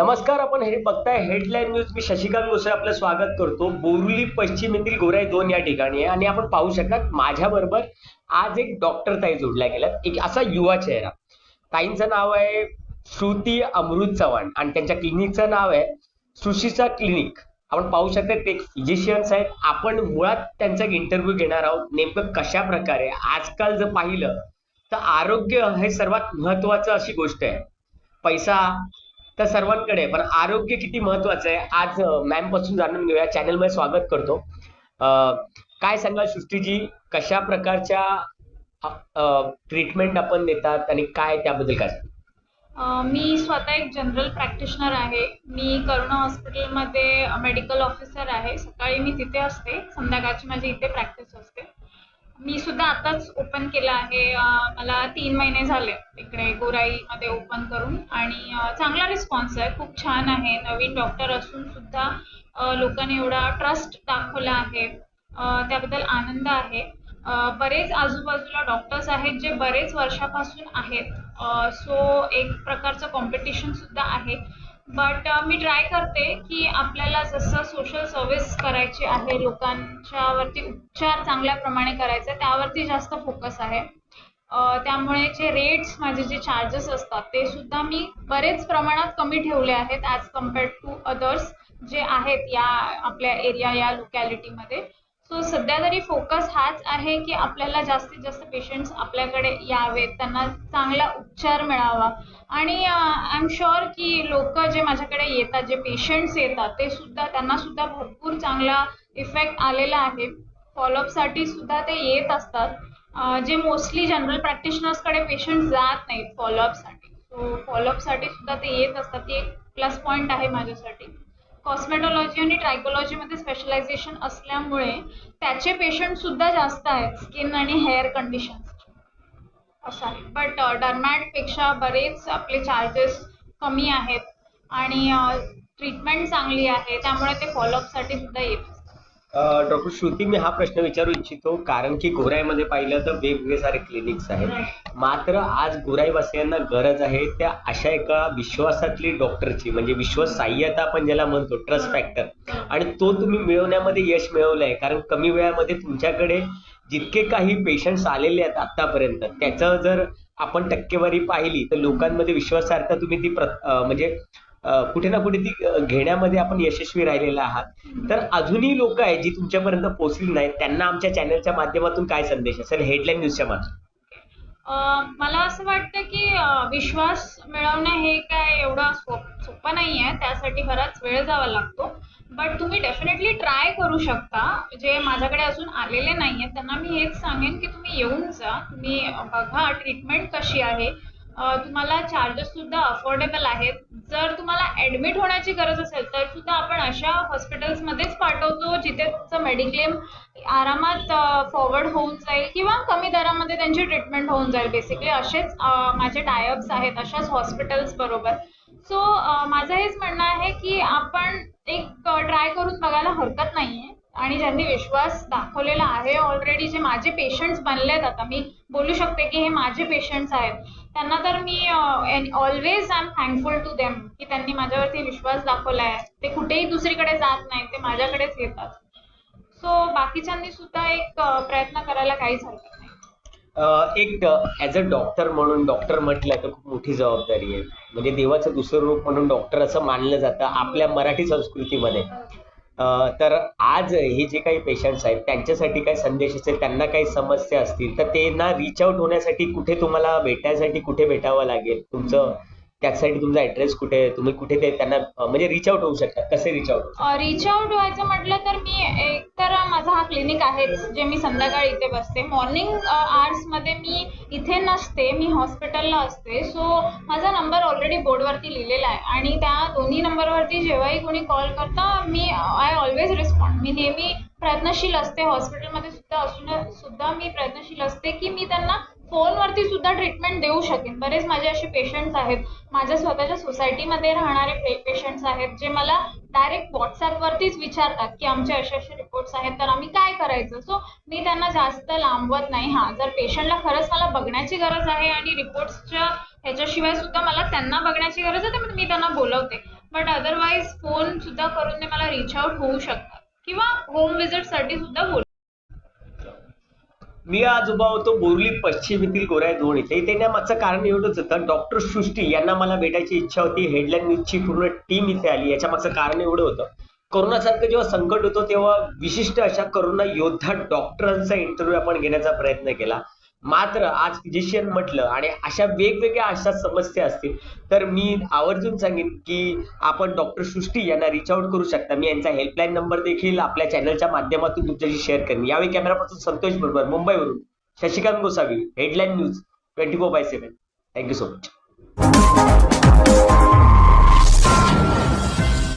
नमस्कार आपण हे बघताय हेडलाईन न्यूज मी शशिकांत गोसाई आपलं स्वागत करतो. बोरुली पश्चिम येथील गोराई दोन या ठिकाणी आहे आणि आपण पाहू शकतात माझ्या बरोबर आज एक डॉक्टर ताई जोडल्या गेल्यात. एक असा युवा चेहरा. ताईंचं नाव आहे श्रुती अमृत चव्हाण आणि त्यांच्या क्लिनिकचं नाव आहे सुशीचा क्लिनिक. आपण पाहू शकता ते एक फिजिशियन्स आहेत. आपण मुळात त्यांचा एक इंटरव्ह्यू घेणार आहोत. नेमकं कशा प्रकारे? आजकाल जर पाहिलं तर आरोग्य हे सर्वात महत्वाचं अशी गोष्ट आहे. पैसा तर सर्वांकडे पण आरोग्य किती महत्वाचं आहे आज मॅमपासून जाणून घेऊया. चॅनलमध्ये स्वागत करतो. काय सांगा सृष्टीजी? कशा प्रकारच्या ट्रीटमेंट आपण देतात आणि काय त्याबद्दल काय? मी स्वतः एक जनरल प्रॅक्टिशनर आहे. मी करुणा हॉस्पिटलमध्ये मेडिकल ऑफिसर आहे. सकाळी मी तिथे असते. संध्याकाळची माझी इथे प्रॅक्टिस असते. मी सुद्धा आताच ओपन केलं आहे. मला तीन महिने झाले इकडे गोराईमध्ये ओपन करून आणि चांगला रिस्पॉन्स आहे. खूप छान आहे. नवीन डॉक्टर असून सुद्धा लोकांनी एवढा ट्रस्ट दाखवला आहे. त्याबद्दल आनंद आहे. बरेच आजूबाजूला डॉक्टर्स आहेत जे बरेच वर्षापासून आहेत. सो एक प्रकारचं कॉम्पिटिशन सुद्धा आहे. बट uh, मी ट्राय करते की आपल्याला जसं सोशल सर्व्हिस करायची आहे लोकांच्या वरती उपचार चांगल्या प्रमाणे करायचा त्यावरती जास्त फोकस आहे. त्यामुळे जे रेट्स माझे जे चार्जेस असतात ते सुद्धा मी बरेच प्रमाणात कमी ठेवले आहेत ॲज कम्पेअर्ड टू अदर्स जे आहेत या आपल्या एरिया या लोकॅलिटीमध्ये सो सध्या तरी फोकस हाच आहे की आपल्याला जास्तीत जास्त पेशंट्स आपल्याकडे यावेत त्यांना चांगला उपचार मिळावा. आणि आय एम शुअर की लोक जे माझ्याकडे येतात जे पेशंट्स येतात ते सुद्धा त्यांना सुद्धा भरपूर चांगला इफेक्ट आलेला आहे. फॉलोअपसाठी सुद्धा ते येत असतात. जे मोस्टली जनरल प्रॅक्टिशनर्सकडे पेशंट जात नाहीत फॉलोअपसाठी सो फॉलोअपसाठी सुद्धा ते येत असतात. ती एक प्लस पॉईंट आहे माझ्यासाठी. कॉस्मेटॉलॉजी आणि ट्रायकोलॉजीमध्ये स्पेशलायझेशन असल्यामुळे त्याचे पेशंट सुद्धा जास्त आहेत स्किन आणि हेअर कंडिशन असं आहे. बट डर्मॅटपेक्षा uh, बरेच आपले चार्जेस कमी आहेत आणि uh, ट्रीटमेंट चांगली आहे त्यामुळे ते फॉलोअपसाठी सुद्धा येत असतात. डॉक्टर श्रुती मी हा प्रश्न विचारू इच्छितो. कारण की गोराईमध्ये पाहिलं तर वेगवेगळे सारे क्लिनिक्स आहेत. मात्र आज गोराईवासियांना गरज आहे त्या अशा एका विश्वासातली डॉक्टरची म्हणजे विश्वसाह्यता आपण ज्याला म्हणतो ट्रस्ट फॅक्टर आणि तो तुम्ही मिळवण्यामध्ये यश मिळवलंय. कारण कमी वेळामध्ये तुमच्याकडे जितके काही पेशंट्स आलेले आहेत आतापर्यंत त्याचं जर आपण टक्केवारी पाहिली तर लोकांमध्ये विश्वासार्हता तुम्ही ती प्र म्हणजे कुठे ना कुठे ती घेण्यामध्ये आपण यशस्वी राहिलेला आहात. तर अजूनही लोक आहेत जी तुमच्यापर्यंत पोहोचली नाहीत. त्यांना आमच्या चॅनलच्या माध्यमातून काय संदेश असेल हेडलाईन न्यूजच्या माध्यमातून. मला असं वाटतं की विश्वास मिळवणं हे काय एवढं सोप सोपं नाही आहे. त्यासाठी बराच वेळ जावा लागतो. बट तुम्ही डेफिनेटली ट्राय करू शकता. जे माझ्याकडे अजून आलेले नाही आहेत त्यांना मी हेच सांगेन की तुम्ही येऊन जा. तुम्ही बघा ट्रीटमेंट कशी आहे. तुम्हाला चार्जेस सुद्धा अफोर्डेबल आहेत. जर तुम्हाला ऍडमिट होण्याची गरज असेल तर सुद्धा आपण अशा हॉस्पिटल्समध्येच पाठवतो जिथे तुमचं मेडिक्लेम आरामात फॉरवर्ड होऊन जाईल किंवा कमी दरामध्ये त्यांची ट्रीटमेंट होऊन जाईल बेसिकली असेच माझे टायअप्स आहेत अशाच हॉस्पिटल्स बरोबर. सो माझं हेच म्हणणं आहे की आपण एक ट्राय करून बघायला हरकत नाहीये. आणि ज्यांनी विश्वास दाखवलेला आहे ऑलरेडी जे माझे पेशंट्स बनलेत आता मी बोलू शकते की हे माझे पेशंट्स आहेत. त्यांना तर मी always I am thankful to them की त्यांनी माझ्यावरती विश्वास दाखवला आहे. ते कुठेही दुसरीकडे जात नाही ते माझ्याकडेच येतात. सो बाकीच्यांनी सुद्धा एक प्रयत्न करायला काहीच हरकत नाही. एक ऍज अ डॉक्टर म्हणून डॉक्टर म्हटलं तर खूप मोठी जबाबदारी आहे. म्हणजे देवाचं दुसरं रूप म्हणून डॉक्टर असं मानलं जातं आपल्या मराठी संस्कृतीमध्ये. तर आज हे जे काही पेशंट्स आहेत त्यांच्यासाठी काही संदेश असेल त्यांना काही समस्या असतील तर त्यांना रिच आउट होण्यासाठी कुठे तुम्हाला भेटायसाठी कुठे भेटावं लागेल? तुमचं त्यासाठी तुमचा ऍड्रेस कुठे आहे? तुम्ही कुठे ते त्यांना म्हणजे रिच आउट होऊ शकता. कसे रिच आउट रिच आउट व्हायचं म्हटलं तर मी एक तर माझा हा क्लिनिक आहेच जे मी संध्याकाळी इथे बसते. मॉर्निंगमध्ये मी इथे नसते मी हॉस्पिटलला असते. सो माझा नंबर ऑलरेडी बोर्डवरती लिहिलेला आहे. आणि त्या दोन्ही जेव्हाही कोणी कॉल करता मी आय ऑलवेज रिस्पॉन्ड मी नेहमी प्रयत्नशील असते. हॉस्पिटलमध्ये सुद्धा असून सुद्धा मी प्रयत्नशील असते की मी त्यांना फोनवरती सुद्धा ट्रीटमेंट देऊ शकेन. बरेच माझे असे पेशंट्स आहेत. माझ्या स्वतःच्या सोसायटीमध्ये राहणारे पेशंट्स आहेत जे मला डायरेक्ट व्हॉट्सॲपवरतीच विचारतात की आमचे असे असे रिपोर्ट्स आहेत तर आम्ही काय करायचं? सो मी त्यांना जास्त लांबवत नाही. हां जर पेशंटला खरंच मला बघण्याची गरज आहे आणि रिपोर्ट्सच्या ह्याच्याशिवाय सुद्धा मला त्यांना बघण्याची गरज आहे तर मी त्यांना बोलवते. बट अदरवाईज फोन सुद्धा करून ते मला रिच आउट होऊ शकतात. किंवा होम विजिटसाठी सुद्धा बोल मी आज उभा होतो बोरली पश्चिम येथील गोराय दोन इथे इथे मागचं कारण एवढंच होतं. डॉक्टर सृष्टी यांना मला भेटायची इच्छा होती. हेडलाईन न्यूजची पूर्ण टीम इथे आली. याच्या मागचं कारण एवढं होतं. कोरोनासारखं जेव्हा संकट होतं तेव्हा विशिष्ट अशा करोना योद्धा डॉक्टरांचा इंटरव्ह्यू आपण घेण्याचा प्रयत्न केला. मात्र आज फिजिशियन म्हटलं आणि अशा वेगवेगळ्या अशा समस्या असतील तर मी आवर्जून सांगेन की आपण डॉक्टर सृष्टी यांना रिच आउट करू शकता. मी यांचा हेल्पलाईन नंबर देखील आपल्या चॅनलच्या माध्यमातून तुमच्याशी शेअर करेन. यावेळी कॅमेरापासून संतोष बरोबर मुंबईवरून Shashikant Gosavi headline news twenty four by seven thank you so much